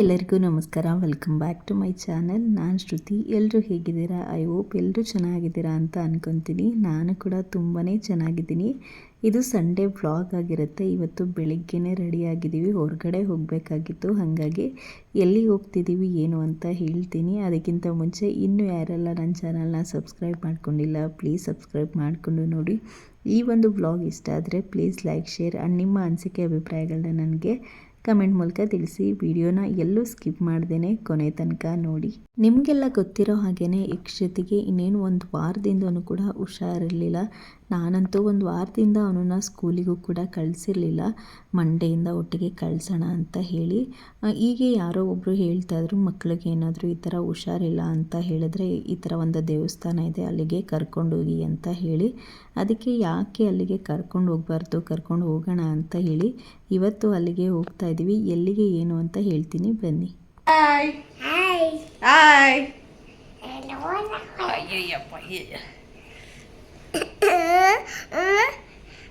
ಎಲ್ಲರಿಗೂ ನಮಸ್ಕಾರ. Welcome back to my channel ನಾನು ಶ್ರುತಿ. ಎಲ್ಲರೂ ಹೇಗಿದ್ದೀರಾ? ಐ ಹೋಪ್ ಎಲ್ಲರೂ ಚೆನ್ನಾಗಿದ್ದೀರಾ ಅಂತ ಅಂದ್ಕೊತೀನಿ ನಾನು ಕೂಡ ತುಂಬಾ ಚೆನ್ನಾಗಿದ್ದೀನಿ. ಇದು ಸಂಡೇ ವ್ಲಾಗ್ ಆಗಿರುತ್ತೆ. ಇವತ್ತು ಬೆಳಿಗ್ಗೆನೇ ರೆಡಿಯಾಗಿದ್ದೀವಿ ಹೊರಗಡೆ ಹೋಗಬೇಕಾಗಿತ್ತು. ಹಾಗಾಗಿ ಎಲ್ಲಿ ಹೋಗ್ತಿದ್ದೀವಿ, ಏನು ಅಂತ ಹೇಳ್ತೀನಿ. ಅದಕ್ಕಿಂತ ಮುಂಚೆ ಇನ್ನೂ ಯಾರೆಲ್ಲ ನನ್ನ ಚಾನಲ್ನ ಸಬ್ಸ್ಕ್ರೈಬ್ ಮಾಡ್ಕೊಂಡಿಲ್ಲ ಪ್ಲೀಸ್ ಸಬ್ಸ್ಕ್ರೈಬ್ ಮಾಡಿಕೊಂಡು ನೋಡಿ. ಈ ಒಂದು ವ್ಲಾಗ್ ಇಷ್ಟ ಆದರೆ ಪ್ಲೀಸ್ ಲೈಕ್ ಶೇರ್ ಆ್ಯಂಡ್ ನಿಮ್ಮ ಅನಿಸಿಕೆ, ಅಭಿಪ್ರಾಯಗಳನ್ನ ನನಗೆ ಕಮೆಂಟ್ ಮೂಲಕ ತಿಳಿಸಿ. ವಿಡಿಯೋನ ಎಲ್ಲೂ ಸ್ಕಿಪ್ ಮಾಡ್ದೇನೆ ಕೊನೆ ತನಕ ನೋಡಿ. ನಿಮಗೆಲ್ಲ ಗೊತ್ತಿರೋ ಹಾಗೇ ಯಕ್ಷತಿಗೆ ಇನ್ನೇನು ಒಂದು ವಾರದಿಂದನೂ ಕೂಡ ಹುಷಾರಿರಲಿಲ್ಲ. ನಾನಂತೂ ಒಂದು ವಾರದಿಂದ ಅವನನ್ನು ಸ್ಕೂಲಿಗೂ ಕೂಡ ಕಳಿಸಿರಲಿಲ್ಲ. ಮಂಡೆಯಿಂದ ಒಟ್ಟಿಗೆ ಕಳಿಸೋಣ ಅಂತ ಹೇಳಿ. ಹೀಗೆ ಯಾರೋ ಒಬ್ಬರು ಹೇಳ್ತಾಯಿದ್ರು ಮಕ್ಕಳಿಗೆ ಏನಾದರೂ ಈ ಥರ ಹುಷಾರಿಲ್ಲ ಅಂತ ಹೇಳಿದ್ರೆ ಈ ಥರ ಒಂದು ದೇವಸ್ಥಾನ ಇದೆ ಅಲ್ಲಿಗೆ ಕರ್ಕೊಂಡೋಗಿ ಅಂತ ಹೇಳಿ. ಅದಕ್ಕೆ ಯಾಕೆ ಅಲ್ಲಿಗೆ ಕರ್ಕೊಂಡು ಹೋಗಬಾರ್ದು ಕರ್ಕೊಂಡು ಹೋಗೋಣ ಅಂತ ಹೇಳಿ. ಇವತ್ತು ಅಲ್ಲಿಗೆ ಹೋಗ್ತಾ ಇದ್ದೀವಿ ಎಲ್ಲಿಗೆ ಏನು ಅಂತ ಹೇಳ್ತೀನಿ ಬನ್ನಿ. Hi hi Uh, uh,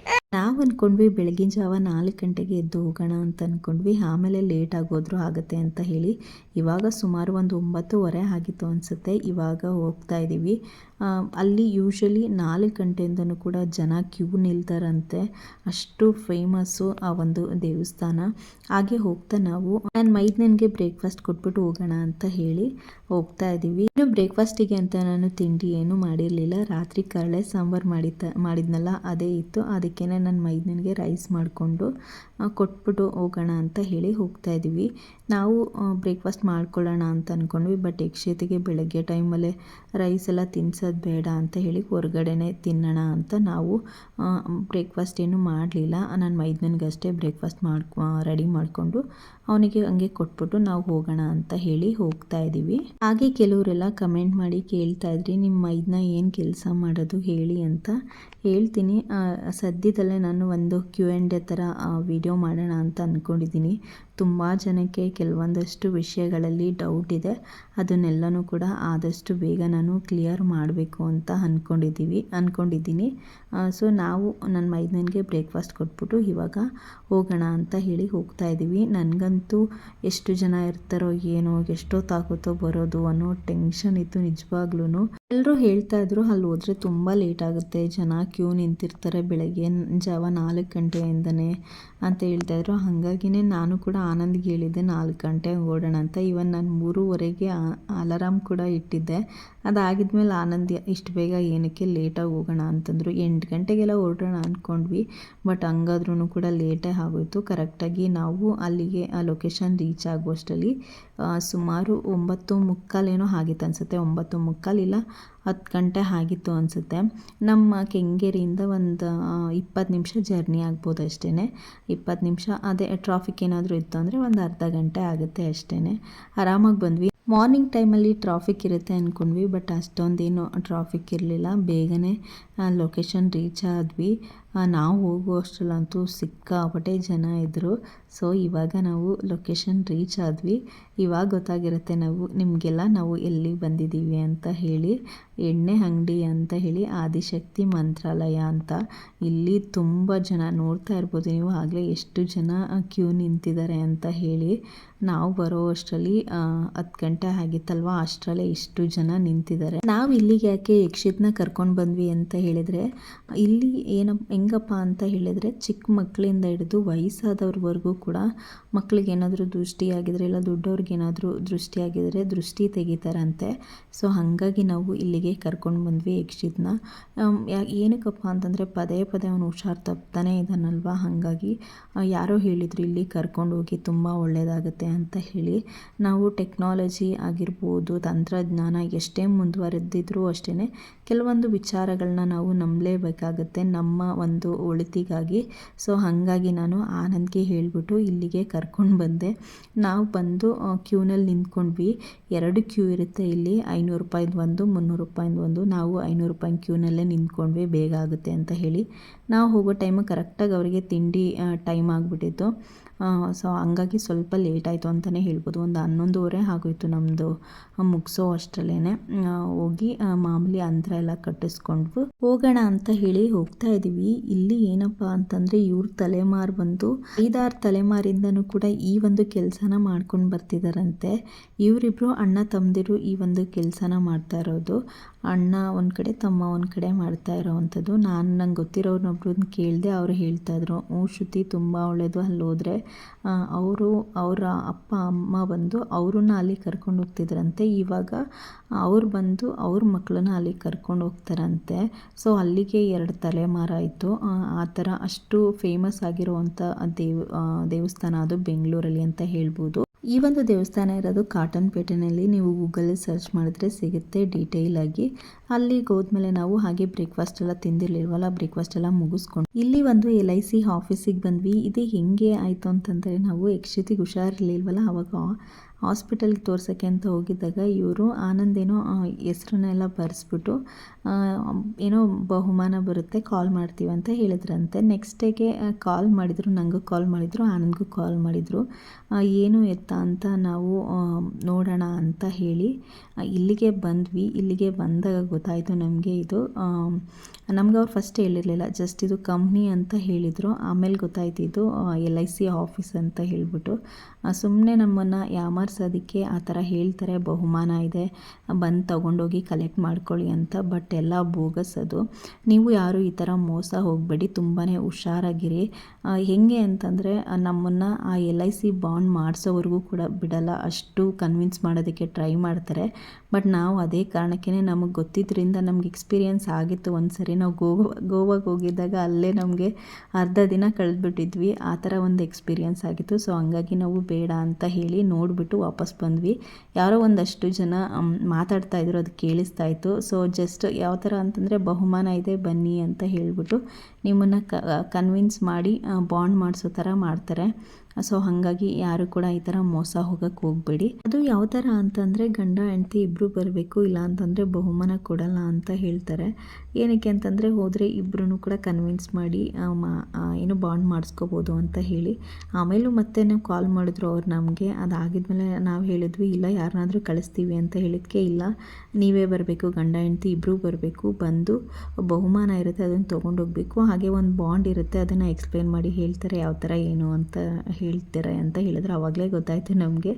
uh. ನಾವು ಅಂದ್ಕೊಂಡ್ವಿ ಬೆಳಗಿನ ಜಾವ ನಾಲ್ಕು ಗಂಟೆಗೆ ಎದ್ದು ಹೋಗೋಣ ಅಂತ ಅಂದ್ಕೊಂಡ್ವಿ ಆಮೇಲೆ ಲೇಟ್ ಆಗೋದ್ರು ಆಗುತ್ತೆ ಅಂತ ಹೇಳಿ ಇವಾಗ ಸುಮಾರು ಒಂದು ಒಂಬತ್ತುವರೆ ಆಗಿತ್ತು ಅನಿಸುತ್ತೆ. ಇವಾಗ ಹೋಗ್ತಾ ಇದ್ದೀವಿ ಅಲ್ಲಿ ಯೂಶ್ವಲಿ ನಾಲ್ಕು ಗಂಟೆಯಿಂದನೂ ಕೂಡ ಜನ ಕ್ಯೂ ನಿಲ್ತಾರಂತೆ. ಅಷ್ಟು ಫೇಮಸ್ಸು ಆ ಒಂದು ದೇವಸ್ಥಾನ. ಹಾಗೆ ಹೋಗ್ತಾ ನಾವು ನಾನು ಮೈದ್ನನ್ಗೆ ಬ್ರೇಕ್ಫಾಸ್ಟ್ ಕೊಟ್ಬಿಟ್ಟು ಹೋಗೋಣ ಅಂತ ಹೇಳಿ ಹೋಗ್ತಾ ಇದ್ದೀವಿ ಇನ್ನು ಬ್ರೇಕ್ಫಾಸ್ಟಿಗೆ ಅಂತ ನಾನು ತಿಂಡಿ ಏನು ಮಾಡಿರಲಿಲ್ಲ. ರಾತ್ರಿ ಕರಳೆ ಸಾಂಬಾರು ಮಾಡಿದ್ದ, ಮಾಡಿದ್ನಲ್ಲ, ಅದೇ ಇತ್ತು. ಅದಕ್ಕೇ ನನ್ನ ಮೈದನಿಗೆ ರೈಸ್ ಮಾಡಿಕೊಂಡು ಕೊಟ್ಬಿಟ್ಟು ಹೋಗೋಣ ಅಂತ ಹೇಳಿ ಹೋಗ್ತಾ ಇದ್ದೀವಿ ನಾವು ಬ್ರೇಕ್ಫಾಸ್ಟ್ ಮಾಡ್ಕೊಳ್ಳೋಣ ಅಂತ ಅಂದ್ಕೊಂಡ್ವಿ ಬಟ್ ಯಕ್ಷತೆಗೆ ಬೆಳಗ್ಗೆ ಟೈಮಲ್ಲೇ ರೈಸ್ ಎಲ್ಲ ತಿನ್ಸೋದು ಬೇಡ ಅಂತ ಹೇಳಿ ಹೊರಗಡೆನೇ ತಿನ್ನೋಣ ಅಂತ ನಾವು ಬ್ರೇಕ್ಫಾಸ್ಟ್ ಏನು ಮಾಡಲಿಲ್ಲ. ನನ್ನ ಮೈದನಿಗಷ್ಟೇ ಬ್ರೇಕ್ಫಾಸ್ಟ್ ಮಾಡ್ಕೊ ರೆಡಿ ಮಾಡಿಕೊಂಡು ಅವನಿಗೆ ಹಂಗೆ ಕೊಟ್ಬಿಟ್ಟು ನಾವು ಹೋಗೋಣ ಅಂತ ಹೇಳಿ ಹೋಗ್ತಾ ಇದ್ದೀವಿ. ಹಾಗೆ ಕೆಲವರೆಲ್ಲ ಕಮೆಂಟ್ ಮಾಡಿ ಕೇಳ್ತಾ ಇದ್ರಿ ನಿಮ್ಮ ಮೈದನ ಏನು ಕೆಲಸ ಮಾಡೋದು ಹೇಳಿ ಅಂತ ಹೇಳ್ತೀನಿ. ಸದ್ಯದಲ್ಲೇ ನಾನು ಒಂದು ಕ್ಯೂ ಆ್ಯಂಡ್ ಎ ಥರ ವಿಡಿಯೋ ಮಾಡೋಣ ಅಂತ ಅಂದ್ಕೊಂಡಿದ್ದೀನಿ ತುಂಬ ಜನಕ್ಕೆ ಕೆಲವೊಂದಷ್ಟು ವಿಷಯಗಳಲ್ಲಿ ಡೌಟ್ ಇದೆ. ಅದನ್ನೆಲ್ಲನೂ ಕೂಡ ಆದಷ್ಟು ಬೇಗ ನಾನು ಕ್ಲಿಯರ್ ಮಾಡಬೇಕು ಅಂತ ಅಂದ್ಕೊಂಡಿದ್ದೀವಿ ಅಂದ್ಕೊಂಡಿದ್ದೀನಿ ಸೊ ನಾವು ನನ್ನ ಮೈದನಿಗೆ ಬ್ರೇಕ್ಫಾಸ್ಟ್ ಕೊಟ್ಬಿಟ್ಟು ಇವಾಗ ಹೋಗೋಣ ಅಂತ ಹೇಳಿ ಹೋಗ್ತಾ ಇದ್ದೀವಿ. ನನಗಂತೂ ಎಷ್ಟು ಜನ ಇರ್ತಾರೋ ಏನೋ, ಎಷ್ಟೊತ್ತಾಗುತ್ತೋ ಬರೋದು ಅನ್ನೋ ಟೆನ್ಷನ್ ಇತ್ತು ನಿಜವಾಗ್ಲೂ ಎಲ್ಲರೂ ಹೇಳ್ತಾ ಇದ್ರು, ಅಲ್ಲಿ ಹೋದರೆ ತುಂಬ ಲೇಟ್ ಆಗುತ್ತೆ, ಜನ ಕ್ಯೂ ನಿಂತಿರ್ತಾರೆ ಬೆಳಗ್ಗೆ, ಜಾವ ನಾಲ್ಕು ಗಂಟೆಯಿಂದನೇ ಅಂತ ಹೇಳ್ತಾಯಿದ್ರು ಹಾಗಾಗಿನೇ ನಾನು ಕೂಡ ಆನಂದ್ಗೆ ಹೇಳಿದ್ದೆ, ನಾಲ್ಕು ಗಂಟೆ ಓಡೋಣ ಅಂತ. ಇವನ್ ನಾನು ಮೂರುವರೆಗೆ ಅಲಾರಾಮ್ ಕೂಡ ಇಟ್ಟಿದ್ದೆ. ಅದಾಗಿದ್ಮೇಲೆ ಆನಂದ್ ಇಷ್ಟು ಬೇಗ ಏನಕ್ಕೆ ಲೇಟಾಗಿ ಹೋಗೋಣ ಅಂತಂದರು. ಎಂಟು ಗಂಟೆಗೆಲ್ಲ ಹೊರಡೋಣ ಅಂದ್ಕೊಂಡ್ವಿ ಬಟ್ ಹಂಗಾದ್ರೂ ಕೂಡ ಲೇಟೇ ಆಗೋಯ್ತು. ಕರೆಕ್ಟಾಗಿ ನಾವು ಅಲ್ಲಿಗೆ, ಆ ಲೊಕೇಶನ್ ರೀಚ್ ಆಗುವಷ್ಟರಲ್ಲಿ ಸುಮಾರು ಒಂಬತ್ತು ಮುಕ್ಕಾಲೇನೋ ಆಗಿತ್ತು ಅನಿಸುತ್ತೆ. ಒಂಬತ್ತು ಮುಕ್ಕಾಲಿಲ್ಲ ಹತ್ತು ಗಂಟೆ ಆಗಿತ್ತು ಅನಿಸುತ್ತೆ. ನಮ್ಮ ಕೆಂಗೇರಿಯಿಂದ ಒಂದು ಇಪ್ಪತ್ತು ನಿಮಿಷ ಜರ್ನಿ ಆಗ್ಬೋದು ಅಷ್ಟೇ ಇಪ್ಪತ್ತು ನಿಮಿಷ, ಅದೇ ಟ್ರಾಫಿಕ್ ಏನಾದರೂ ಇತ್ತು ಅಂದರೆ ಒಂದು ಅರ್ಧ ಗಂಟೆ ಆಗುತ್ತೆ ಅಷ್ಟೇ ಆರಾಮಾಗಿ ಬಂದ್ವಿ. ಮಾರ್ನಿಂಗ್ ಟೈಮಲ್ಲಿ ಟ್ರಾಫಿಕ್ ಇರುತ್ತೆ ಅಂದ್ಕೊಂಡ್ವಿ ಬಟ್ ಅಷ್ಟೊಂದೇನು ಟ್ರಾಫಿಕ್ ಇರಲಿಲ್ಲ. ಬೇಗನೆ ಲೊಕೇಶನ್ ರೀಚ್ ಆದ್ವಿ. ನಾವು ಹೋಗುವಷ್ಟರಲ್ಲಂತೂ ಸಿಕ್ಕಾಪಟ್ಟೆ ಜನ ಇದ್ದರು ಸೊ ಇವಾಗ ನಾವು ಲೊಕೇಶನ್ ರೀಚ್ ಆದ್ವಿ. ಇವಾಗ ಗೊತ್ತಾಗಿರುತ್ತೆ ನಾವು, ನಿಮಗೆಲ್ಲ ನಾವು ಎಲ್ಲಿ ಬಂದಿದ್ದೀವಿ ಅಂತ ಹೇಳಿ. ಎಣ್ಣೆ ಅಂಗಡಿ ಅಂತ ಹೇಳಿ ಆದಿಶಕ್ತಿ ಮಂತ್ರಾಲಯ ಅಂತ. ಇಲ್ಲಿ ತುಂಬ ಜನ ನೋಡ್ತಾ ಇರ್ಬೋದು ನೀವು. ಆಗಲೇ ಎಷ್ಟು ಜನ ಕ್ಯೂ ನಿಂತಿದ್ದಾರೆ ಅಂತ ಹೇಳಿ. ನಾವು ಬರೋ ಅಷ್ಟರಲ್ಲಿ ಹತ್ತು ಗಂಟೆ ಆಗಿತ್ತಲ್ವ? ಅಷ್ಟರಲ್ಲೇ ಇಷ್ಟು ಜನ ನಿಂತಿದ್ದಾರೆ. ನಾವು ಇಲ್ಲಿಗೆ ಯಾಕೆ ಯಕ್ಷಿತ್ನ ಕರ್ಕೊಂಡು ಬಂದ್ವಿ ಅಂತ ಹೇಳಿದರೆ, ಇಲ್ಲಿ ಏನಪ್ಪ ಹೆಂಗಪ್ಪ ಅಂತ ಹೇಳಿದರೆ ಚಿಕ್ಕ ಮಕ್ಕಳಿಂದ ಹಿಡಿದು ವಯಸ್ಸಾದವ್ರವರೆಗೂ ಕೂಡ ಮಕ್ಕಳಿಗೆ ಏನಾದರೂ ದೃಷ್ಟಿ ಆಗಿದ್ರೆ ಇಲ್ಲ ದೊಡ್ಡವ್ರಿಗೆ ಏನಾದರೂ ದೃಷ್ಟಿ ತೆಗಿತಾರಂತೆ. ಸೊ, ಹಾಗಾಗಿ ನಾವು ಇಲ್ಲಿಗೆ ಕರ್ಕೊಂಡು ಬಂದ್ವಿ ಯಕ್ಷಿತ್ನ ಏನಕ್ಕಪ್ಪ ಅಂತಂದರೆ ಪದೇ ಪದೇ ಅವನು ಹುಷಾರು ತಪ್ತಾನೆ ಇದ್ದಾನಲ್ವ ಹಾಗಾಗಿ ಯಾರೋ ಹೇಳಿದರು ಇಲ್ಲಿ ಕರ್ಕೊಂಡು ಹೋಗಿ ತುಂಬ ಒಳ್ಳೆಯದಾಗುತ್ತೆ ಅಂತ ಹೇಳಿ. ನಾವು ಟೆಕ್ನಾಲಜಿ ಆಗಿರ್ಬೋದು, ತಂತ್ರಜ್ಞಾನ ಎಷ್ಟೇ ಮುಂದುವರೆದಿದ್ರೂ ಅಷ್ಟೇ ಕೆಲವೊಂದು ವಿಚಾರಗಳನ್ನ ನಾವು ನಂಬಲೇಬೇಕಾಗುತ್ತೆ ನಮ್ಮ ಒಂದು ಒಳಿತಿಗಾಗಿ. ಸೊ, ಹಾಗಾಗಿ ನಾನು ಆನಂದ್ಗೆ ಹೇಳಿಬಿಟ್ಟು ಇಲ್ಲಿಗೆ ಕರ್ಕೊಂಡು ಬಂದೆ. ನಾವು ಬಂದು ಕ್ಯೂನಲ್ಲಿ ನಿಂತ್ಕೊಂಡ್ವಿ. ಎರಡು ಕ್ಯೂ ಇರುತ್ತೆ ಇಲ್ಲಿ. ಐನೂರು ರೂಪಾಯಿದು ಒಂದು, ಮುನ್ನೂರು ರೂಪಾಯಿದು ಒಂದು. ನಾವು ಐನೂರು ರೂಪಾಯಿ ಕ್ಯೂನಲ್ಲೇ ನಿಂತ್ಕೊಂಡ್ವಿ. ಬೇಗ ಆಗುತ್ತೆ ಅಂತ ಹೇಳಿ. ನಾವು ಹೋಗೋ ಟೈಮಿಗೆ ಕರೆಕ್ಟಾಗಿ ಅವರಿಗೆ ತಿಂಡಿ ಟೈಮ್ ಆಗಿಬಿಟ್ಟಿತ್ತು. ಸೊ ಹಂಗಾಗಿ ಸ್ವಲ್ಪ ಲೇಟ್ ಆಯಿತು ಅಂತಲೇ ಹೇಳ್ಬೋದು. ಒಂದು ಹನ್ನೊಂದುವರೆ ಆಗೋಯ್ತು ನಮ್ಮದು ಮುಗಿಸೋ ಅಷ್ಟರಲ್ಲೇ ಹೋಗಿ ಮಾಮೂಲಿ ಅಂತರ ಎಲ್ಲ ಕಟ್ಟಿಸ್ಕೊಂಡ್ವು. ಹೋಗೋಣ ಅಂತ ಹೇಳಿ ಹೋಗ್ತಾ ಇದ್ದೀವಿ. ಇಲ್ಲಿ ಏನಪ್ಪ ಅಂತಂದರೆ ಇವ್ರ ತಲೆಮಾರು ಬಂದು ಐದಾರು ತಲೆಮಾರಿಂದನೂ ಕೂಡ ಈ ಒಂದು ಕೆಲಸನ ಮಾಡ್ಕೊಂಡು ಬರ್ತಿದ್ದಾರಂತೆ ಇವರಿಬ್ಬರು ಅಣ್ಣ ತಮ್ಮದಿರು ಈ ಒಂದು ಕೆಲಸನ ಮಾಡ್ತಾ ಇರೋದು. ಅಣ್ಣ ಒಂದು ಕಡೆ, ತಮ್ಮ ಒಂದು ಕಡೆ ಮಾಡ್ತಾ ಇರೋವಂಥದ್ದು. ನಾನು ನಂಗೆ ಗೊತ್ತಿರೋರ್ನೊಬ್ರನ್ನ ಕೇಳಿದೆ ಅವ್ರು ಹೇಳ್ತಾ ಇದ್ರು. ಹ್ಞೂ ಶ್ರುತಿ ತುಂಬ ಒಳ್ಳೆಯದು ಅಲ್ಲಿ ಹೋದರೆ ಅವರು ಅವರ ಅಪ್ಪ, ಅಮ್ಮ ಬಂದು ಅವ್ರನ್ನ ಅಲ್ಲಿ ಕರ್ಕೊಂಡು ಹೋಗ್ತಿದ್ರಂತೆ. ಇವಾಗ ಅವ್ರು ಬಂದು ಅವ್ರ ಮಕ್ಕಳನ್ನ ಅಲ್ಲಿ ಕರ್ಕೊಂಡು ಹೋಗ್ತಾರಂತೆ. ಸೊ ಅಲ್ಲಿಗೆ ಎರಡು ತಲೆಮಾರಾಯಿತು ಆ ಥರ ಅಷ್ಟು ಫೇಮಸ್ ಆಗಿರುವಂಥ ದೇವ್ ದೇವಸ್ಥಾನ ಅದು ಬೆಂಗಳೂರಲ್ಲಿ ಅಂತ ಹೇಳ್ಬೋದು. ಈ ಒಂದು ದೇವಸ್ಥಾನ ಇರೋದು ಕಾಟನ್ ಪೇಟೆನಲ್ಲಿ ನೀವು ಗೂಗಲಲ್ಲಿ ಸರ್ಚ್ ಮಾಡಿದ್ರೆ ಸಿಗುತ್ತೆ ಡೀಟೇಲ್ ಆಗಿ. ಅಲ್ಲಿಗೆ ಹೋದ್ಮೇಲೆ ನಾವು ಹಾಗೆ ಬ್ರೇಕ್ಫಾಸ್ಟ್ ಎಲ್ಲ ತಿಂದಿರ್ಲಿಲ್ವಲ್ಲ, ಬ್ರೇಕ್ಫಾಸ್ಟ್ ಎಲ್ಲ ಮುಗಿಸ್ಕೊಂಡು. ಇಲ್ಲಿ ಒಂದು ಎಲ್ ಐ ಸಿ ಆಫೀಸಿಗೆ ಬಂದ್ವಿ. ಇದು ಹೆಂಗೆ ಆಯಿತು ಅಂತಂದರೆ, ನಾವು ಯಕ್ಷಿತಿಗೆ ಹುಷಾರಿರ್ಲಿಲ್ವಲ್ಲ ಅವಾಗ ಹಾಸ್ಪಿಟಲ್ಗೆ ತೋರ್ಸೋಕ್ಕೆ ಅಂತ ಹೋಗಿದ್ದಾಗ ಇವರು ಆನಂದ್ ಏನೋ ಹೆಸ್ರನ್ನೆಲ್ಲ ಬರೆಸ್ಬಿಟ್ಟು ಏನೋ ಬಹುಮಾನ ಬರುತ್ತೆ ಕಾಲ್ ಮಾಡ್ತೀವಿ ಅಂತ ಹೇಳಿದ್ರಂತೆ. ನೆಕ್ಸ್ಟ್ ಡೇಗೆ ಕಾಲ್ ಮಾಡಿದರು ನನಗೂ ಕಾಲ್ ಮಾಡಿದರು, ಆನಂದ್ಗೂ ಕಾಲ್ ಮಾಡಿದರು. ಏನು ಎತ್ತ ಅಂತ ನಾವು ನೋಡೋಣ ಅಂತ ಹೇಳಿ ಇಲ್ಲಿಗೆ ಬಂದ್ವಿ. ಇಲ್ಲಿಗೆ ಬಂದಾಗ ಗೊತ್ತಾಯಿತು ನಮಗೆ ಇದು ನಮ್ಗೆ ಅವ್ರು ಫಸ್ಟ್ ಹೇಳಿರಲಿಲ್ಲ ಜಸ್ಟ್ ಇದು ಕಂಪ್ನಿ ಅಂತ ಹೇಳಿದರು, ಆಮೇಲೆ ಗೊತ್ತಾಯ್ತು ಇದು ಎಲ್ ಐ ಸಿ ಆಫೀಸ್ ಅಂತ ಹೇಳ್ಬಿಟ್ಟು. ಸುಮ್ಮನೆ ನಮ್ಮನ್ನು ಯಾಮಾರ್ಸೋದಕ್ಕೆ ಆ ಥರ ಹೇಳ್ತಾರೆ, ಬಹುಮಾನ ಇದೆ, ಬಂದು ತೊಗೊಂಡೋಗಿ ಕಲೆಕ್ಟ್ ಮಾಡ್ಕೊಳ್ಳಿ ಅಂತ. ಬಟ್ ಎಲ್ಲ ಬೋಗಸ್ ಅದು. ನೀವು ಯಾರು ಈ ಥರ ಮೋಸ ಹೋಗಬೇಡಿ ತುಂಬಾ ಹುಷಾರಾಗಿರಿ. ಹೆಂಗೆ ಅಂತಂದರೆ ನಮ್ಮನ್ನು ಆ ಎಲ್ ಐ ಸಿ ಬಾಂಡ್ ಮಾಡಿಸೋವರೆಗೂ ಕೂಡ ಬಿಡಲ್ಲ, ಅಷ್ಟು ಕನ್ವಿನ್ಸ್ ಮಾಡೋದಕ್ಕೆ ಟ್ರೈ ಮಾಡ್ತಾರೆ. ಬಟ್ ನಾವು ಅದೇ ಕಾರಣಕ್ಕೇ ನಮಗೆ ಗೊತ್ತಿದ್ದರಿಂದ ನಮ್ಗೆ ಎಕ್ಸ್ಪೀರಿಯನ್ಸ್ ಆಗಿತ್ತು ಒಂದು ಸರಿ ನಾವು ಗೋವಾ, ಗೋವಾಗೆ ಹೋಗಿದ್ದಾಗ ಅಲ್ಲೇ ನಮಗೆ ಅರ್ಧ ದಿನ ಕಳೆದ್ಬಿಟ್ಟಿದ್ವಿ. ಆ ಥರ ಒಂದು ಎಕ್ಸ್ಪೀರಿಯನ್ಸ್ ಆಗಿತ್ತು. ಸೊ, ಹಂಗಾಗಿ ನಾವು ಬೇಡ ಅಂತ ಹೇಳಿ ನೋಡಿಬಿಟ್ಟು ವಾಪಸ್ ಬಂದ್ವಿ. ಯಾರೋ ಒಂದಷ್ಟು ಜನ ಮಾತಾಡ್ತಾ ಇದ್ರು, ಅದು ಕೇಳಿಸ್ತಾ ಇತ್ತು. ಸೊ ಜಸ್ಟ್ ಯಾವ ಥರ ಅಂತಂದರೆ ಬಹುಮಾನ ಇದೆ, ಬನ್ನಿ ಅಂತ ಹೇಳಿಬಿಟ್ಟು ನಿಮ್ಮನ್ನು ಕನ್ವಿನ್ಸ್ ಮಾಡಿ ಬಾಂಡ್ ಮಾಡಿಸೋ ಥರ ಮಾಡ್ತಾರೆ. ಸೊ ಹಾಗಾಗಿ ಯಾರು ಕೂಡ ಈ ತರ ಮೋಸ ಹೋಗಕ್ಕೆ ಹೋಗಬೇಡಿ. ಅದು ಯಾವ ತರ ಅಂತಂದ್ರೆ ಗಂಡ, ಹೆಂಡತಿ ಇಬ್ರು ಬರಬೇಕು, ಇಲ್ಲ ಅಂತಂದ್ರೆ ಬಹುಮಾನ ಕೊಡಲ್ಲ ಅಂತ ಹೇಳ್ತಾರೆ. ಏನಕ್ಕೆ ಅಂತಂದ್ರೆ ಹೋದ್ರೆ ಇಬ್ಬರೂ ಕೂಡ ಕನ್ವಿನ್ಸ್ ಮಾಡಿ ಏನು ಬಾಂಡ್ ಮಾಡಿಸ್ಕೋಬೋದು ಅಂತ ಹೇಳಿ. ಆಮೇಲೂ ಮತ್ತೆ ನಾವು ಕಾಲ್ ಮಾಡಿದ್ರು ಅವ್ರು ನಮಗೆ, ಅದಾಗಿದ್ಮೇಲೆ ನಾವು ಹೇಳಿದ್ವಿ, ಇಲ್ಲ ಯಾರನ್ನಾದ್ರೂ ಕಳಿಸ್ತೀವಿ ಅಂತ ಹೇಳಿದ್ಕೆ ಇಲ್ಲ. ನೀವೇ ಬರಬೇಕು, ಗಂಡ, ಹೆಂಡತಿ ಇಬ್ರು ಬರಬೇಕು, ಬಂದು ಬಹುಮಾನ ಇರುತ್ತೆ, ಅದನ್ನು ತೊಗೊಂಡೋಗ್ಬೇಕು ಹಾಗೆ ಒಂದು ಬಾಂಡ್ ಇರುತ್ತೆ, ಅದನ್ನು ಎಕ್ಸ್ಪ್ಲೇನ್ ಮಾಡಿ ಹೇಳ್ತಾರೆ ಯಾವ ಥರ ಏನು ಅಂತ ಹೇಳ್ತಾರೆ ಅಂತ ಹೇಳಿದ್ರೆ ಆವಾಗಲೇ ಗೊತ್ತಾಯಿತು ನಮಗೆ.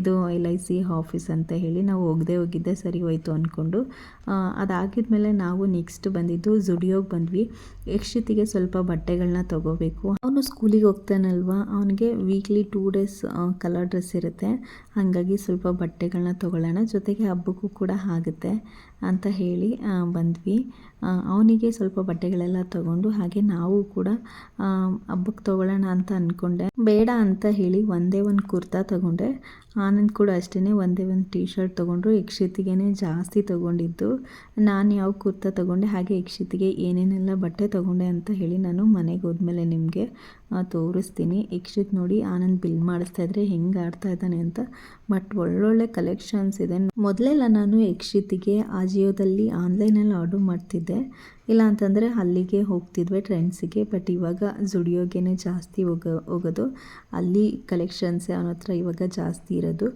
ಇದು ಎಲ್ ಐ ಸಿ ಆಫೀಸ್ ಅಂತ ಹೇಳಿ ನಾವು ಹೋಗದೆ ಹೋಗಿದ್ದೆ, ಸರಿ ಹೋಯ್ತು ಅಂದ್ಕೊಂಡು ಅದಾಗಿದ್ಮೇಲೆ ನಾವು ನೆಕ್ಸ್ಟ್ ಬಂದಿದ್ದು ಜುಡಿಯೋಗೆ ಬಂದ್ವಿ. ಯಕ್ಷಿತಿಗೆ ಸ್ವಲ್ಪ ಬಟ್ಟೆಗಳನ್ನ ತೊಗೋಬೇಕು. ಅವನು ಸ್ಕೂಲಿಗೆ ಹೋಗ್ತಾನಲ್ವ? ಅವನಿಗೆ weekly two days colour dress ಇರುತ್ತೆ. ಹಾಗಾಗಿ ಸ್ವಲ್ಪ ಬಟ್ಟೆಗಳನ್ನ ತೊಗೊಳ್ಳೋಣ. ಜೊತೆಗೆ ಹಬ್ಬಕ್ಕೂ ಕೂಡ ಆಗುತ್ತೆ. ಅಂತ ಹೇಳಿ ಬಂದ್ವಿ. ಅವನಿಗೆ ಸ್ವಲ್ಪ ಬಟ್ಟೆಗಳೆಲ್ಲ ತಗೊಂಡು ಹಾಗೆ ನಾವು ಕೂಡ ಹಬ್ಬಕ್ಕೆ ತೊಗೊಳ್ಳೋಣ ಅಂತ ಅಂದ್ಕೊಂಡೆ ಬೇಡ ಅಂತ ಹೇಳಿ ಒಂದೇ ಒಂದು ಕುರ್ತಾ ತಗೊಂಡೆ. ಆನಂದ್ ಕೂಡ ಅಷ್ಟೇ ಒಂದೇ ಒಂದು ಟೀ ಶರ್ಟ್ ತೊಗೊಂಡ್ರು ಯಕ್ಷಿತಿಗೆ ಜಾಸ್ತಿ ತೊಗೊಂಡಿದ್ದು. ನಾನು ಯಾವ ಕುರ್ತಾ ತೊಗೊಂಡೆ, ಹಾಗೆ ಯಕ್ಷಿತಿಗೆ ಏನೇನೆಲ್ಲ ಬಟ್ಟೆ ತೊಗೊಂಡೆ ಅಂತ ಹೇಳಿ ನಾನು ಮನೆಗೆ ಹೋದ್ಮೇಲೆ ನಿಮಗೆ ತೋರಿಸ್ತೀನಿ. ಯಕ್ಷಿತ್ ನೋಡಿ, ಆನಂದ್ ಬಿಲ್ ಮಾಡಿಸ್ತಾ ಇದ್ರೆ ಹೆಂಗೆ ಆಡ್ತಾ ಇದ್ದಾನೆ ಅಂತ. ಬಟ್ ಒಳ್ಳೊಳ್ಳೆ ಕಲೆಕ್ಷನ್ಸ್ ಇದೆ. ಮೊದಲೆಲ್ಲ ನಾನು ಯಕ್ಷಿತಿಗೆ ಆಜಿಯೋದಲ್ಲಿ ಆನ್ಲೈನಲ್ಲಿ ಆರ್ಡರ್ ಮಾಡ್ತಿದ್ದೆ. ಇಲ್ಲ ಅಂತಂದರೆ ಅಲ್ಲಿಗೆ ಹೋಗ್ತಿದ್ವಿ ಟ್ರೆಂಡ್ಸಿಗೆ ಬಟ್ ಇವಾಗ ಜುಡಿಯೋಗೇ ಜಾಸ್ತಿ ಹೋಗೋ, ಹೋಗೋದು. ಅಲ್ಲಿ ಕಲೆಕ್ಷನ್ಸ್ ಅವನ ಹತ್ರ ಇವಾಗ ಜಾಸ್ತಿ ಇರೋದು.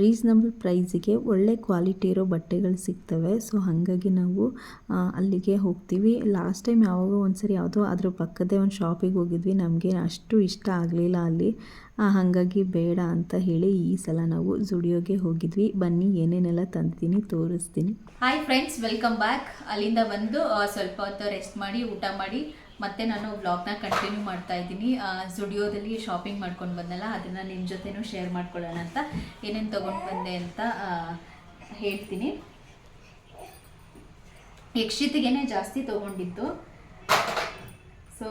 ರೀಸ್ನಬಲ್ ಪ್ರೈಸಿಗೆ ಒಳ್ಳೆ ಕ್ವಾಲಿಟಿ ಇರೋ ಬಟ್ಟೆಗಳು ಸಿಗ್ತವೆ. ಸೊ ಹಾಗಾಗಿ ನಾವು ಅಲ್ಲಿಗೆ ಹೋಗ್ತೀವಿ. ಲಾಸ್ಟ್ ಟೈಮ್ ಯಾವಾಗೋ ಒಂದ್ಸರಿ ಯಾವುದೋ ಅದ್ರ ಪಕ್ಕದೇ ಒಂದು ಶಾಪಿಗೆ ಹೋಗಿದ್ವಿ. ನಮಗೆ ಅಷ್ಟು ಇಷ್ಟ ಆಗಲಿಲ್ಲ ಅಲ್ಲಿ. ಹಾಗಾಗಿ ಬೇಡ ಅಂತ ಹೇಳಿ ಈ ಸಲ ನಾವು ಜುಡಿಯೋಗೆ ಹೋಗಿದ್ವಿ. ಬನ್ನಿ, ಏನೇನೆಲ್ಲ ತಂದಿದ್ದೀನಿ ತೋರಿಸ್ತೀನಿ. ಹಾಯ್ ಫ್ರೆಂಡ್ಸ್ ವೆಲ್ಕಮ್ ಬ್ಯಾಕ್ ಅಲ್ಲಿಂದ ಬಂದು ಸ್ವಲ್ಪ ಹೊತ್ತು ರೆಸ್ಟ್ ಮಾಡಿ, ಊಟ ಮಾಡಿ, ಮತ್ತೆ ನಾನು ವ್ಲಾಗ್ನ ಕಂಟಿನ್ಯೂ ಮಾಡ್ತಾ ಇದ್ದೀನಿ. ಸ್ಟುಡಿಯೋದಲ್ಲಿ ಶಾಪಿಂಗ್ ಮಾಡ್ಕೊಂಡು ಬಂದಲ್ಲ, ಅದನ್ನು ನಿಮ್ಮ ಜೊತೆನೂ ಶೇರ್ ಮಾಡ್ಕೊಳ್ಳೋಣ ಅಂತ, ಏನೇನು ತೊಗೊಂಡು ಬಂದೆ ಅಂತ ಹೇಳ್ತೀನಿ. ಯಕ್ಷಿತಿಗೆನೆ ಜಾಸ್ತಿ ತೊಗೊಂಡಿದ್ದು. ಸೊ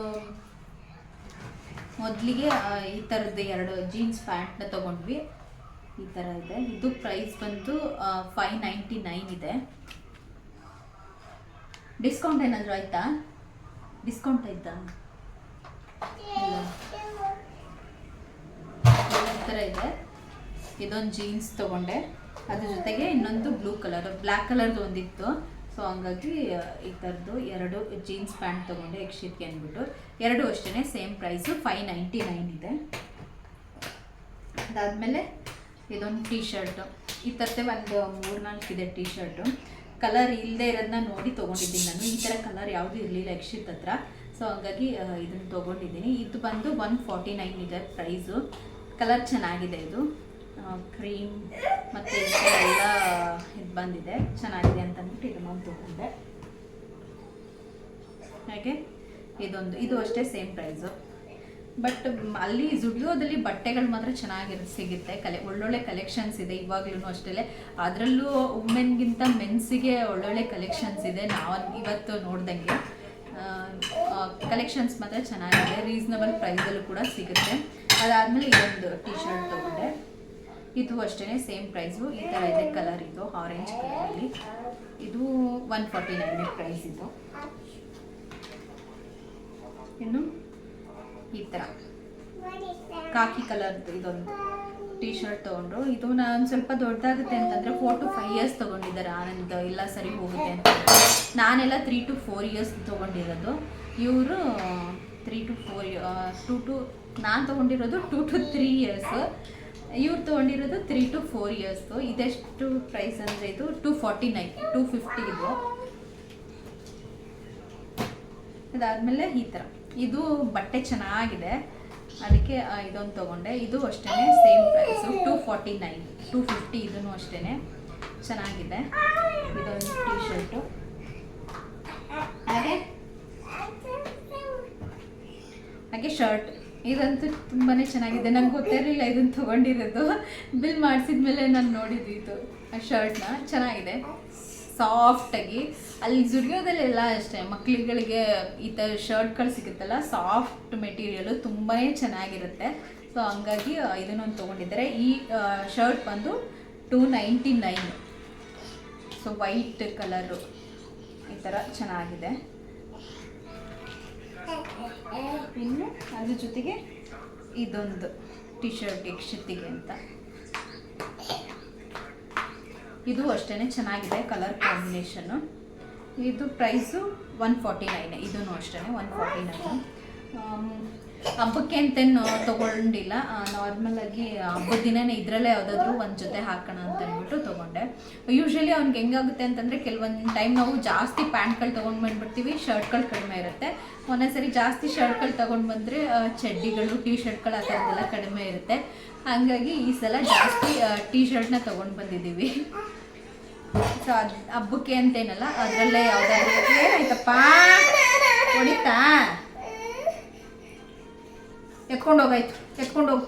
ಮೊದಲಿಗೆ ಈ ಥರದ್ದು ಎರಡು ಜೀನ್ಸ್ ಪ್ಯಾಂಟ್ನ ತೊಗೊಂಡ್ವಿ. ಈ ಥರ ಇದೆ. ಇದು ಪ್ರೈಸ್ ಬಂದು ಫೈವ್ ನೈಂಟಿ ನೈನ್ ಇದೆ. ಡಿಸ್ಕೌಂಟ್ ಏನಾದರೂ ಆಯಿತಾ? ಡಿಸ್ಕೌಂಟ್ ಆಯಿತಾ. ಈ ಥರ ಇದೆ. ಇದೊಂದು ಜೀನ್ಸ್ ತೊಗೊಂಡೆ. ಅದ್ರ ಜೊತೆಗೆ ಇನ್ನೊಂದು ಬ್ಲೂ ಕಲರ್ ಬ್ಲ್ಯಾಕ್ ಕಲರ್ದು ಒಂದಿತ್ತು. ಸೊ ಹಂಗಾಗಿ, ಈ ಥರದ್ದು ಎರಡು ಜೀನ್ಸ್ ಪ್ಯಾಂಟ್ ತೊಗೊಂಡೆ, ಯಕ್ಷಿತ್ಗೆ ಅಂದ್ಬಿಟ್ಟು. ಎರಡು ಅಷ್ಟೇ same price five ninety nine ಇದೆ. ಅದಾದಮೇಲೆ, ಇದೊಂದು ಟೀ ಶರ್ಟು ಈ ಥರದ್ದೆ ಒಂದು ಮೂರು ನಾಲ್ಕು ಇದೆ ಟೀ ಶರ್ಟು ಕಲರ್ ಇಲ್ಲದೆ ಇರೋದನ್ನ ನೋಡಿ ತೊಗೊಂಡಿದ್ದೀನಿ ನಾನು. ಈ ಥರ ಕಲರ್ ಯಾವುದೂ ಇರಲಿಲ್ಲ ಯಕ್ಷಿತ್ ಹತ್ರ. ಸೊ ಹಂಗಾಗಿ ಇದನ್ನು ತೊಗೊಂಡಿದ್ದೀನಿ. ಇದು ಬಂದು ಒನ್ ಫಾರ್ಟಿ ನೈನ್ ಇದೆ ಪ್ರೈಸು ಕಲರ್ ಚೆನ್ನಾಗಿದೆ ಇದು. ಕ್ರೀಮ್ ಮತ್ತು ಎಲ್ಲ ಇದು ಬಂದಿದೆ. ಚೆನ್ನಾಗಿದೆ ಅಂತ ಅಂದ್ಬಿಟ್ಟು ಇದನ್ನು ತೊಗೊಂಡೆ ಹಾಗೆ ಇದೊಂದು ಇದು ಅಷ್ಟೇ ಸೇಮ್ ಪ್ರೈಸು ಬಟ್ ಅಲ್ಲಿ ಜುಡಿಯೋದಲ್ಲಿ ಬಟ್ಟೆಗಳು ಮಾತ್ರ ಚೆನ್ನಾಗಿ ಸಿಗುತ್ತೆ. ಕಲೆ ಒಳ್ಳೊಳ್ಳೆ ಕಲೆಕ್ಷನ್ಸ್ ಇದೆ ಇವಾಗ್ಲೂ ಅಷ್ಟೇ ಅದರಲ್ಲೂ ವುಮೆನ್ಗಿಂತ ಮೆನ್ಸಿಗೆ ಒಳ್ಳೊಳ್ಳೆ ಕಲೆಕ್ಷನ್ಸ್ ಇದೆ. ನಾವು ಇವತ್ತು ನೋಡ್ದಂಗೆ. ಕಲೆಕ್ಷನ್ಸ್ ಮಾತ್ರ ಚೆನ್ನಾಗಿದೆ. ರೀಸನಬಲ್ ಪ್ರೈಸಲ್ಲೂ ಕೂಡ ಸಿಗುತ್ತೆ. ಅದಾದಮೇಲೆ ಇದೊಂದು ಟಿ ಶರ್ಟ್ ತೊಗೊಂಡೆ. ಇದು ಅಷ್ಟೇ ಸೇಮ್ ಪ್ರೈಸು ಈ ಥರ ಇದೆ ಕಲರ್ ಇದು ಆರೆಂಜ್ ಕಲರಲ್ಲಿ ಇದು ಒನ್ ಫಾರ್ಟಿ ನೈನ್ ಪ್ರೈಸ್ ಇದು. ಇನ್ನು ಈ ಥರ ಕಾಕಿ ಕಲರ್ದು ಇದೊಂದು ಟೀ ಶರ್ಟ್ ತೊಗೊಂಡ್ರು. ಇದು ನಾನು ಸ್ವಲ್ಪ ದೊಡ್ಡದಾಗುತ್ತೆ ಅಂತಂದರೆ ಫೋರ್ ಟು ಫೈವ್ ಇಯರ್ಸ್ ತೊಗೊಂಡಿದ್ದಾರೆ ಆನಂದ್. ಎಲ್ಲ ಸರಿ ಹೋಗುತ್ತೆ ಅಂತ. ನಾನೆಲ್ಲ ತ್ರೀ ಟು ಫೋರ್ ಇಯರ್ಸ್ ತೊಗೊಂಡಿರೋದು. ಇವರು three to four two two ನಾನು ತೊಗೊಂಡಿರೋದು ಟು ಟು ತ್ರೀ ಇಯರ್ಸು ಇವ್ರು ತೊಗೊಂಡಿರೋದು ತ್ರೀ ಟು ಫೋರ್ ಇಯರ್ಸ್ದು ಇದೆಷ್ಟು ಪ್ರೈಸ್ ಅಂದರೆ ಇದು two forty nine two fifty ಇದು. ಇದಾದಮೇಲೆ ಈ ಥರ ಇದು ಬಟ್ಟೆ ಚೆನ್ನಾಗಿದೆ. ಅದಕ್ಕೆ ಇದೊಂದು ತೊಗೊಂಡೆ. ಇದು ಅಷ್ಟೇ same price two forty nine two fifty ಇದೂ ಅಷ್ಟೇ ಚೆನ್ನಾಗಿದೆ. ಇದೊಂದು ಟೀ ಶರ್ಟು ಹಾಗೆ? ಹಾಗೆ ಶರ್ಟ್ ಇದಂತೂ ತುಂಬಾ ಚೆನ್ನಾಗಿದೆ. ನಂಗೆ ಗೊತ್ತಿರಲಿಲ್ಲ ಇದನ್ನು ತೊಗೊಂಡಿರೋದು. ಬಿಲ್ ಮಾಡಿಸಿದ್ಮೇಲೆ ನಾನು ನೋಡಿದ್ದು ಇದು, ಆ ಶರ್ಟ್ನ. ಚೆನ್ನಾಗಿದೆ. ಸಾಫ್ಟಾಗಿ ಅಲ್ಲಿ ಜುಡಿಯೋದಲ್ಲೆಲ್ಲ ಅಷ್ಟೇ ಮಕ್ಕಳುಗಳಿಗೆ ಈ ಥರ ಶರ್ಟ್ಗಳು ಸಿಗುತ್ತಲ್ಲ, ಸಾಫ್ಟ್ ಮೆಟೀರಿಯಲು ತುಂಬಾ ಚೆನ್ನಾಗಿರುತ್ತೆ. ಸೊ, ಹಂಗಾಗಿ ಇದನ್ನೊಂದು ತೊಗೊಂಡಿದ್ದಾರೆ. ಈ ಶರ್ಟ್ ಬಂದು two ninety nine. So, white colour. ಈ ಥರ ಚೆನ್ನಾಗಿದೆ. ಇನ್ನು ಅದ್ರ ಜೊತೆಗೆ ಇದೊಂದು ಟಿ ಶರ್ಟ್ ಶಿತ್ತಿಗೆ ಅಂತ. ಇದು ಅಷ್ಟೇ ಚೆನ್ನಾಗಿದೆ ಕಲರ್ ಕಾಂಬಿನೇಷನ್ನು ಇದು ಪ್ರೈಸು ಒನ್ ಫಾರ್ಟಿ ನೈನ್ ಇದೂ ಅಷ್ಟೇ ಒನ್ ಫಾರ್ಟಿ ನೈನು ಹಬ್ಬಕ್ಕೆ ಅಂತೇನು ತೊಗೊಂಡಿಲ್ಲ. ನಾರ್ಮಲಾಗಿ ಹಬ್ಬದ ದಿನನೇ ಇದರಲ್ಲೇ ಯಾವುದಾದ್ರೂ ಒಂದು ಜೊತೆ ಹಾಕೋಣ ಅಂತ ಅಂದ್ಬಿಟ್ಟು ತೊಗೊಂಡೆ. ಯೂಶ್ವಲಿ ಅವ್ನಿಗೆ ಹೆಂಗಾಗುತ್ತೆ ಅಂತಂದರೆ ಕೆಲವೊಂದು ಟೈಮ್ ನಾವು ಜಾಸ್ತಿ ಪ್ಯಾಂಟ್ಗಳು ತೊಗೊಂಡು ಬಂದ್ಬಿಡ್ತೀವಿ, ಶರ್ಟ್ಗಳು ಕಡಿಮೆ ಇರುತ್ತೆ. ಒಂದೊಂದ್ಸರಿ ಜಾಸ್ತಿ ಶರ್ಟ್ಗಳು ತೊಗೊಂಡು ಬಂದರೆ ಚಡ್ಡಿಗಳು ಟೀ ಶರ್ಟ್ಗಳು ಆ ಥರದ್ದೆಲ್ಲ ಕಡಿಮೆ ಇರುತ್ತೆ. ಹಾಗಾಗಿ ಈ ಸಲ ಜಾಸ್ತಿ ಟೀ ಶರ್ಟ್ನ ತೊಗೊಂಡು ಬಂದಿದ್ದೀವಿ. ಸೊ ಅದು ಹಬ್ಬಕ್ಕೆ ಅಂತೇನಲ್ಲ, ಅದರಲ್ಲೇ ಯಾವ್ದಾದ್ರು ಏನಾಯ್ತಪ್ಪ? ಹೊಡಿತಾ? ಎತ್ಕೊಂಡು ಎತ್ಕೊಂಡೋಗು.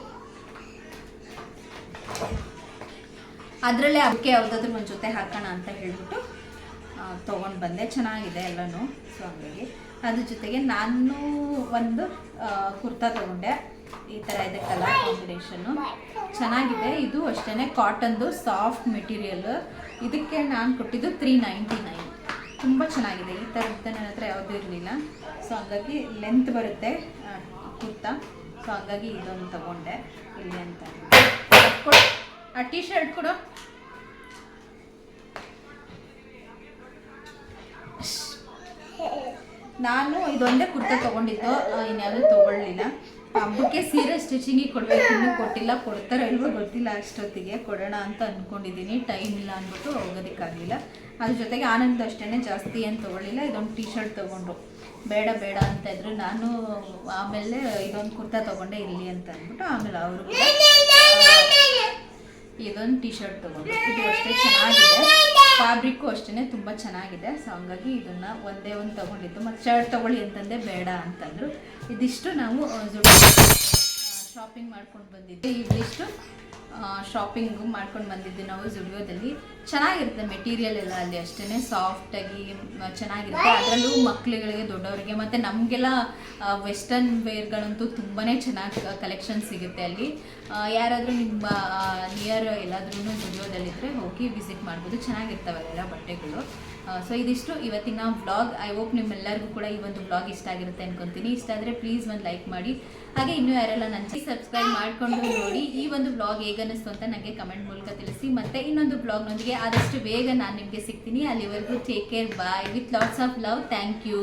ಅದರಲ್ಲೇ ಅದಕ್ಕೆ ಯಾವುದಾದ್ರೂ ಒಂದು ಜೊತೆ ಹಾಕೋಣ ಅಂತ ಹೇಳ್ಬಿಟ್ಟು ತೊಗೊಂಡು ಬಂದೆ. ಚೆನ್ನಾಗಿದೆ ಎಲ್ಲನೂ, ಸೊ ಹಂಗಾಗಿ. ಅದ್ರ ಜೊತೆಗೆ ನಾನು ಒಂದು ಕುರ್ತಾ ತೊಗೊಂಡೆ. ಈ ಥರ ಇದೆ ಕಲರ್ ಕಾಂಬಿನೇಷನ್ನು ಚೆನ್ನಾಗಿದೆ. ಇದು ಅಷ್ಟೇ ಕಾಟನ್ದು ಸಾಫ್ಟ್ ಮೆಟೀರಿಯಲ್. ಇದಕ್ಕೆ ನಾನು ಕೊಟ್ಟಿದ್ದು ತ್ರೀ ನೈಂಟಿ ನೈನ್ ತುಂಬ ಚೆನ್ನಾಗಿದೆ. ಈ ಥರದ್ದು ನನ್ನ ಹತ್ರ ಯಾವುದೂ ಇರಲಿಲ್ಲ. ಸೊ ಹಂಗಾಗಿ ಲೆಂತ್ ಬರುತ್ತೆ ಕುರ್ತಾ. ಸೊ ಹಂಗಾಗಿ ಇದೊಂದು ತಗೊಂಡೆ. ಇಲ್ಲಿ ಅಂತ. ಕೊಡು. ಆ ಟೀ ಶರ್ಟ್ ಕೊಡು. ನಾನು ಇದೊಂದೇ ಕುರ್ತಾ ತೊಗೊಂಡಿದ್ದು. ಇನ್ಯಾವುದು ತೊಗೊಳ್ಳಿಲ್ಲ. ಹಬ್ಬಕ್ಕೆ ಸೀರೆ ಸ್ಟಿಚಿಂಗಿಗೆ ಕೊಡ್ಬೇಕು. ಇನ್ನೂ ಕೊಟ್ಟಿಲ್ಲ. ಕೊಡ್ತಾರೋ ಇಲ್ವೋ ಗೊತ್ತಿಲ್ಲ. ಅಷ್ಟೊತ್ತಿಗೆ ಕೊಡೋಣ ಅಂತ ಅಂದ್ಕೊಂಡಿದ್ದೀನಿ ಟೈಮ್ ಇಲ್ಲ ಅಂದ್ಬಿಟ್ಟು ಹೋಗೋದಕ್ಕಾಗಲಿಲ್ಲ. ಅದ್ರ ಜೊತೆಗೆ ಆನಂದ ಅಷ್ಟೇ ಜಾಸ್ತಿ ಏನು ತೊಗೊಳ್ಳಿಲ್ಲ. ಇದೊಂದು ಟೀ ಶರ್ಟ್ ತೊಗೊಂಡು. ಬೇಡ ಬೇಡ ಅಂತ ಇದ್ರು. ನಾನು ಆಮೇಲೆ ಇದೊಂದು ಕುರ್ತಾ ತೊಗೊಂಡೆ, ಇಲ್ಲಿ ಅಂತ ಅಂದ್ಬಿಟ್ಟು ಆಮೇಲೆ ಅವರು ಇದೊಂದು ಟಿ ಶರ್ಟ್ ತೊಗೊಂಡು. ಇದು ಅಷ್ಟೇ ಚೆನ್ನಾಗಿದೆ. ಫ್ಯಾಬ್ರಿಕ್ಕು ಅಷ್ಟೇ ತುಂಬ ಚೆನ್ನಾಗಿದೆ. ಸೊ ಹಂಗಾಗಿ ಇದನ್ನು ಒಂದೇ ಒಂದು ತಗೊಂಡಿತ್ತು ಮತ್ತು ಶರ್ಟ್ ತಗೊಳ್ಳಿ ಅಂತಂದೆ, ಬೇಡ ಅಂತಂದರು. ಇದಿಷ್ಟು ನಾವು ಶಾಪಿಂಗ್ ಮಾಡ್ಕೊಂಡು ಬಂದಿದ್ದೆ. ಇದಿಷ್ಟು ಶಾಪಿಂಗು ಮಾಡ್ಕೊಂಡು ಬಂದಿದ್ದೆ ನಾವು ಜುಡಿಯೋದಲ್ಲಿ ಚೆನ್ನಾಗಿರುತ್ತೆ ಮೆಟೀರಿಯಲ್ ಎಲ್ಲ ಅಲ್ಲಿ ಅಷ್ಟೇ ಸಾಫ್ಟಾಗಿ ಚೆನ್ನಾಗಿರುತ್ತೆ. ಅದರಲ್ಲೂ ಮಕ್ಕಳುಗಳಿಗೆ ದೊಡ್ಡವರಿಗೆ ಮತ್ತು ನಮಗೆಲ್ಲ ವೆಸ್ಟರ್ನ್ ವೇರ್ಗಳಂತೂ ತುಂಬಾ ಚೆನ್ನಾಗಿ ಕಲೆಕ್ಷನ್ ಸಿಗುತ್ತೆ ಅಲ್ಲಿ. ಯಾರಾದರೂ ನಿಮ್ಮ ನಿಯರ್ ಎಲ್ಲಾದ್ರೂ ದುಡಿಯೋದಲ್ಲಿದ್ದರೆ ಹೋಗಿ ವಿಸಿಟ್ ಮಾಡ್ಬೋದು. ಚೆನ್ನಾಗಿರ್ತವೆ ಅಲ್ಲೆಲ್ಲ ಬಟ್ಟೆಗಳು. ಸೊ ಇದಿಷ್ಟು ಇವತ್ತಿನ ವ್ಲಾಗ್ ಐ ಹೋಪ್ ನಿಮ್ಮೆಲ್ಲರಿಗೂ ಕೂಡ ಈ ಒಂದು ವ್ಲಾಗ್ ಇಷ್ಟ ಆಗಿರುತ್ತೆ ಅನ್ಕೊಂತೀನಿ. ಇಷ್ಟ ಆದರೆ ಪ್ಲೀಸ್ ಒಂದು ಲೈಕ್ ಮಾಡಿ. ಹಾಗೆ ಇನ್ನೂ ಯಾರೆಲ್ಲ ನನ್ನ ಸಬ್ಸ್ಕ್ರೈಬ್ ಮಾಡಿಕೊಂಡು ನೋಡಿ ಈ ಒಂದು ವ್ಲಾಗ್ ಹೇಗನ್ನಿಸ್ತು ಅಂತ ನನಗೆ ಕಮೆಂಟ್ ಮೂಲಕ ತಿಳಿಸಿ. ಮತ್ತೆ ಇನ್ನೊಂದು ವ್ಲಾಗ್ನೊಂದಿಗೆ ಆದಷ್ಟು ಬೇಗ ನಾನು ನಿಮಗೆ ಸಿಗ್ತೀನಿ. ಅಲ್ಲಿವರೆಗೂ take care bye with lots of love thank you